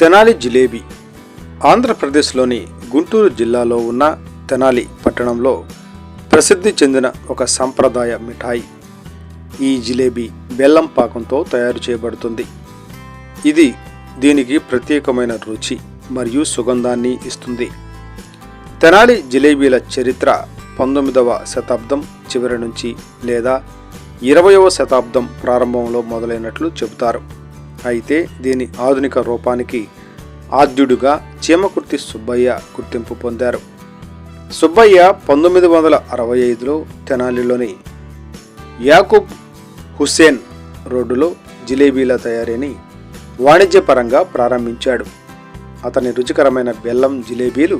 తెనాలి జిలేబీ. ఆంధ్రప్రదేశ్లోని గుంటూరు జిల్లాలో ఉన్న తెనాలి పట్టణంలో ప్రసిద్ధి చెందిన ఒక సంప్రదాయ మిఠాయి. ఈ జిలేబీ బెల్లం పాకంతో తయారు చేయబడుతుంది. ఇది దీనికి ప్రత్యేకమైన రుచి మరియు సుగంధాన్ని ఇస్తుంది. తెనాలి జిలేబీల చరిత్ర పంతొమ్మిదవ శతాబ్దం చివరి నుంచి లేదా ఇరవయవ శతాబ్దం ప్రారంభంలో మొదలైనట్లు చెబుతారు. అయితే దీని ఆధునిక రూపానికి ఆద్యుడుగా చీమకుర్తి సుబ్బయ్య గుర్తింపు పొందారు. సుబ్బయ్య పంతొమ్మిది వందల అరవై ఐదులో తెనాలిలోని యాకూబ్ హుస్సేన్ రోడ్డులో జిలేబీల తయారీని వాణిజ్యపరంగా ప్రారంభించాడు. అతని రుచికరమైన బెల్లం జిలేబీలు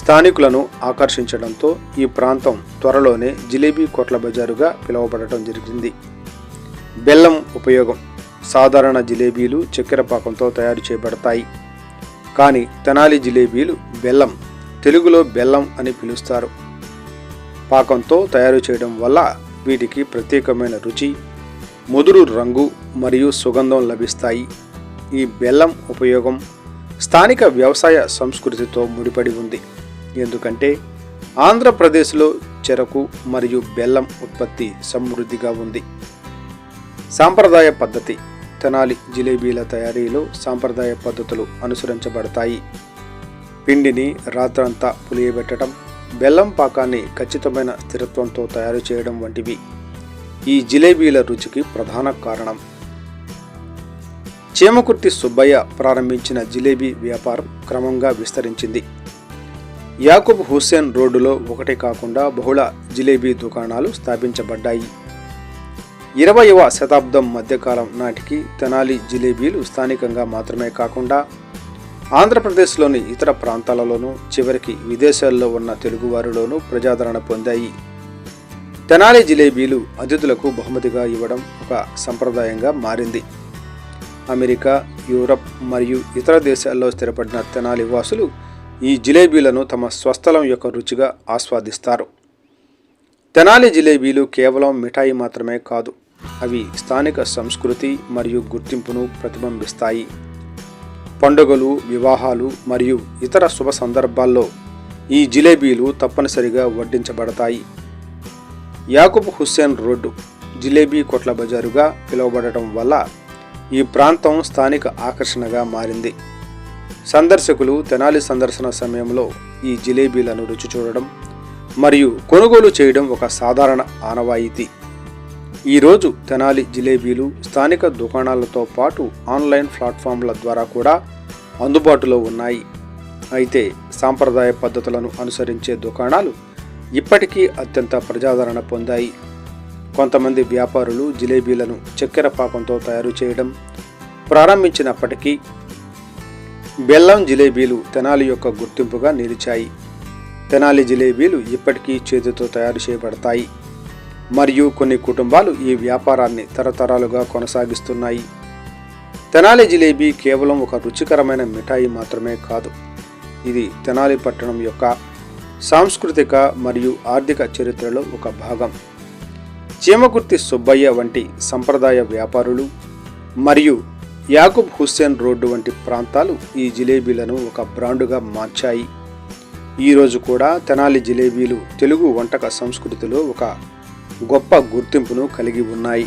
స్థానికులను ఆకర్షించడంతో ఈ ప్రాంతం త్వరలోనే జిలేబీ కొట్ల బజారుగా పిలువబడటం జరిగింది. బెల్లం ఉపయోగం సాధారణ జిలేబీలు చక్కెర పాకంతో తయారు చేయబడతాయి. కానీ తెనాలి జిలేబీలు బెల్లం తెలుగులో బెల్లం అని పిలుస్తారు. పాకంతో తయారు చేయడం వల్ల వీటికి ప్రత్యేకమైన రుచి ముదురు రంగు మరియు సుగంధం లభిస్తాయి. ఈ బెల్లం ఉపయోగం స్థానిక వ్యవసాయ సంస్కృతితో ముడిపడి ఉంది. ఎందుకంటే ఆంధ్రప్రదేశ్లో చెరకు మరియు బెల్లం ఉత్పత్తి సమృద్ధిగా ఉంది. సాంప్రదాయ పద్ధతి తెనాలి జిలేబీల తయారీలో సాంప్రదాయ పద్ధతులు అనుసరించబడతాయి. పిండిని రాత్రంతా పులియబెట్టడం బెల్లం పాకాన్ని ఖచ్చితమైన స్థిరత్వంతో తయారు చేయడం వంటివి ఈ జిలేబీల రుచికి ప్రధాన కారణం. చేమకుర్తి సుబ్బయ్య ప్రారంభించిన జిలేబీ వ్యాపారం క్రమంగా విస్తరించింది. యాకూబ్ హుస్సేన్ రోడ్డులో ఒకటి కాకుండా బహుళ జిలేబీ దుకాణాలు స్థాపించబడ్డాయి. ఇరవయవ శతాబ్దం మధ్యకాలం నాటికి తెనాలి జిలేబీలు స్థానికంగా మాత్రమే కాకుండా ఆంధ్రప్రదేశ్లోని ఇతర ప్రాంతాలలోనూ చివరికి విదేశాల్లో ఉన్న తెలుగువారిలోనూ ప్రజాదరణ పొందాయి. తెనాలి జిలేబీలు అతిథులకు బహుమతిగా ఇవ్వడం ఒక సంప్రదాయంగా మారింది. అమెరికా యూరప్ మరియు ఇతర దేశాల్లో స్థిరపడిన తెనాలి వాసులు ఈ జిలేబీలను తమ స్వస్థలం యొక్క రుచిగా ఆస్వాదిస్తారు. తెనాలి జిలేబీలు కేవలం మిఠాయి మాత్రమే కాదు అవి స్థానిక సంస్కృతి మరియు గుర్తింపును ప్రతిబింబిస్తాయి. పండుగలు వివాహాలు మరియు ఇతర శుభ సందర్భాల్లో ఈ జిలేబీలు తప్పనిసరిగా వడ్డించబడతాయి. యాకుబ్ హుస్సేన్ రోడ్డు జిలేబీ కొట్ల బజారుగా పిలువబడటం వల్ల ఈ ప్రాంతం స్థానిక ఆకర్షణగా మారింది. సందర్శకులు తెనాలి సందర్శన సమయంలో ఈ జిలేబీలను రుచి చూడడం మరియు కొనుగోలు చేయడం ఒక సాధారణ ఆనవాయితీ. ఈరోజు తెనాలి జిలేబీలు స్థానిక దుకాణాలతో పాటు ఆన్లైన్ ప్లాట్ఫామ్ల ద్వారా కూడా అందుబాటులో ఉన్నాయి. అయితే సాంప్రదాయ పద్ధతులను అనుసరించే దుకాణాలు ఇప్పటికీ అత్యంత ప్రజాదరణ పొందాయి. కొంతమంది వ్యాపారులు జిలేబీలను చక్కెర పాకంతో తయారు చేయడం ప్రారంభించినప్పటికీ బెల్లం జిలేబీలు తెనాలి యొక్క గుర్తింపుగా నిలిచాయి. తెనాలి జిలేబీలు ఇప్పటికీ చేతితో తయారు చేయబడతాయి. మరియు కొన్ని కుటుంబాలు ఈ వ్యాపారాన్ని తరతరాలుగా కొనసాగిస్తున్నాయి. తెనాలి జిలేబీ కేవలం ఒక రుచికరమైన మిఠాయి మాత్రమే కాదు. ఇది తెనాలి పట్టణం యొక్క సాంస్కృతిక మరియు ఆర్థిక చరిత్రలో ఒక భాగం. చీమకుర్తి సుబ్బయ్య వంటి సంప్రదాయ వ్యాపారులు మరియు యాకూబ్ హుస్సేన్ రోడ్డు వంటి ప్రాంతాలు ఈ జిలేబీలను ఒక బ్రాండుగా మార్చాయి. ఈరోజు కూడా తెనాలి జిలేబీలు తెలుగు వంటక సంస్కృతిలో ఒక గొప్ప గుర్తింపును కలిగి ఉన్నాయి.